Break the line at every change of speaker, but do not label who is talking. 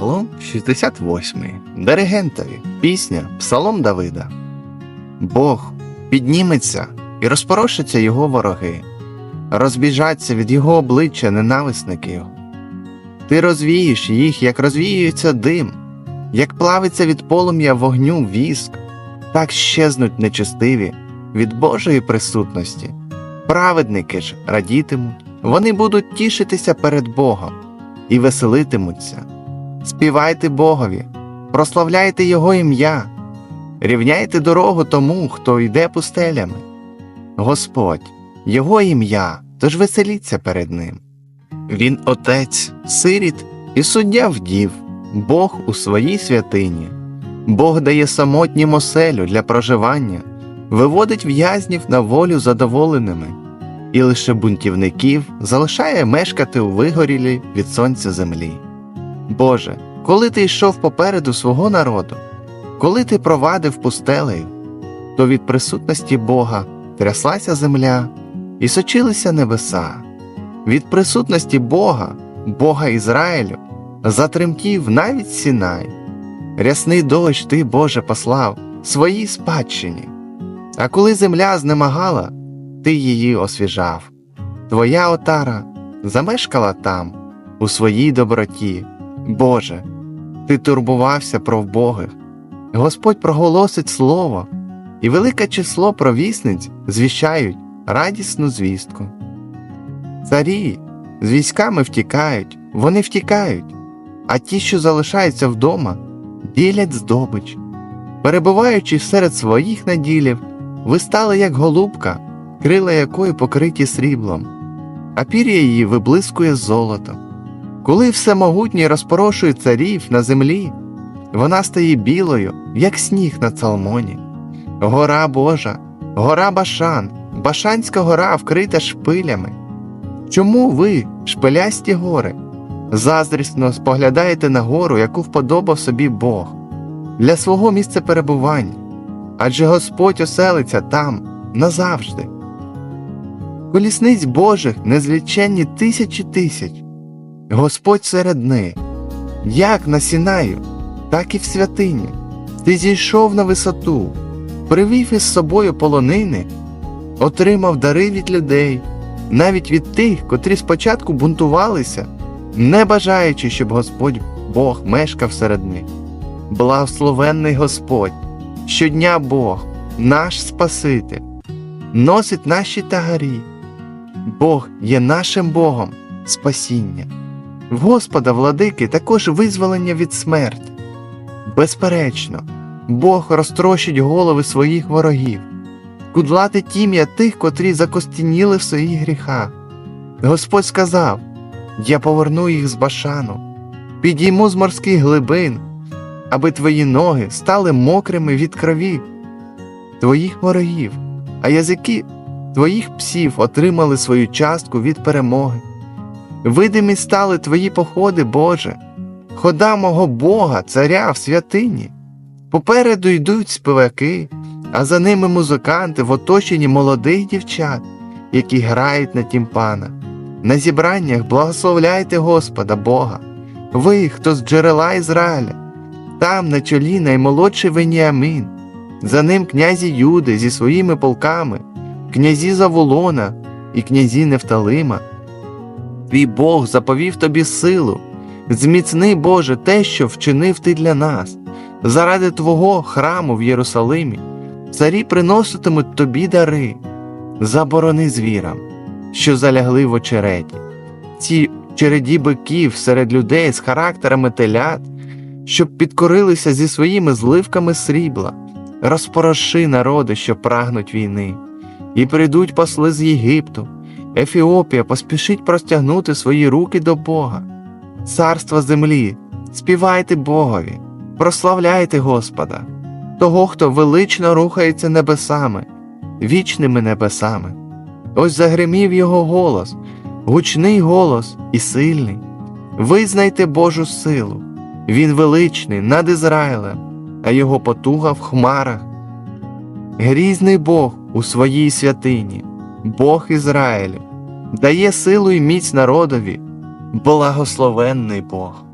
Псалом 68. Диригентові. Пісня Псалом Давида. Бог підніметься і розпорошаться його вороги, розбіжаться від його обличчя ненависники його. Ти розвієш їх, як розвіюється дим, як плавиться від полум'я вогню віск, так щезнуть нечестиві від Божої присутності. Праведники ж радітимуть, вони будуть тішитися перед Богом і веселитимуться. Співайте Богові, прославляйте Його ім'я, рівняйте дорогу тому, хто йде пустелями. Господь, Його ім'я, тож веселіться перед Ним. Він Отець, сиріт і суддя вдів, Бог у своїй святині. Бог дає самотнім оселю для проживання, виводить в'язнів на волю задоволеними, і лише бунтівників залишає мешкати у вигорілій від сонця землі. Боже, коли ти йшов попереду свого народу, коли ти провадив пустелею, то від присутності Бога тряслася земля і сочилися небеса. Від присутності Бога, Бога Ізраїлю, затремтів навіть Сінай. Рясний дощ ти, Боже, послав своїй спадщині. А коли земля знемагала, ти її освіжав. Твоя отара замешкала там, у своїй доброті. Боже, ти турбувався про вбогих. Господь проголосить слово, і велике число провісниць звіщають радісну звістку. Царі з військами втікають, вони втікають, а ті, що залишаються вдома, ділять здобич. Перебуваючи серед своїх наділів, ви стали як голубка, крила якої покриті сріблом, а пір'я її виблискує золотом. Коли всемогутній розпорошує царів на землі, вона стає білою, як сніг на цалмоні. Гора Божа, гора Башан, Башанська гора вкрита шпилями. Чому ви, шпилясті гори, заздрісно споглядаєте на гору, яку вподобав собі Бог, для свого місця перебування, адже Господь оселиться там назавжди. Колісниць Божих незліченні тисячі тисяч, Господь серед них, як на Сінаю, так і в святині. Ти зійшов на висоту, привів із собою полонини, отримав дари від людей, навіть від тих, котрі спочатку бунтувалися, не бажаючи, щоб Господь Бог мешкав серед них. Благословенний Господь, щодня Бог, наш Спаситель, носить наші тагарі. Бог є нашим Богом спасіння. В Господа, владики, також визволення від смерті. Безперечно, Бог розтрощить голови своїх ворогів, кудлати тім'я тих, котрі закостяніли в своїх гріхах. Господь сказав: Я поверну їх з башану, підійму з морських глибин, аби твої ноги стали мокрими від крові, твоїх ворогів, а язики твоїх псів отримали свою частку від перемоги. Видимі стали твої походи, Боже, хода мого Бога, царя в святині. Попереду йдуть співаки, а за ними музиканти в оточенні молодих дівчат, які грають на тімпанах. На зібраннях благословляйте Господа Бога, ви, хто з джерела Ізраїля, там на чолі наймолодший Веніамин, за ним князі Юди зі своїми полками, князі Заволона і князі Нефталима. Твій Бог заповів тобі силу, зміцни, Боже, те, що вчинив ти для нас, заради Твого храму в Єрусалимі, царі приноситимуть тобі дари, заборони звірам, що залягли в очереті, ці череді биків серед людей з характерами телят, щоб підкорилися зі своїми зливками срібла, розпороши народи, що прагнуть війни, і прийдуть посли з Єгипту. Ефіопія поспішить простягнути свої руки до Бога. Царство землі, співайте Богові, прославляйте Господа, того, хто велично рухається небесами, вічними небесами. Ось загримів його голос, гучний голос і сильний. Визнайте Божу силу, Він величний над Ізраїлем, а його потуга в хмарах. Грізний Бог у своїй святині. Бог Ізраїлю, дає силу і міць народові, благословенний Бог.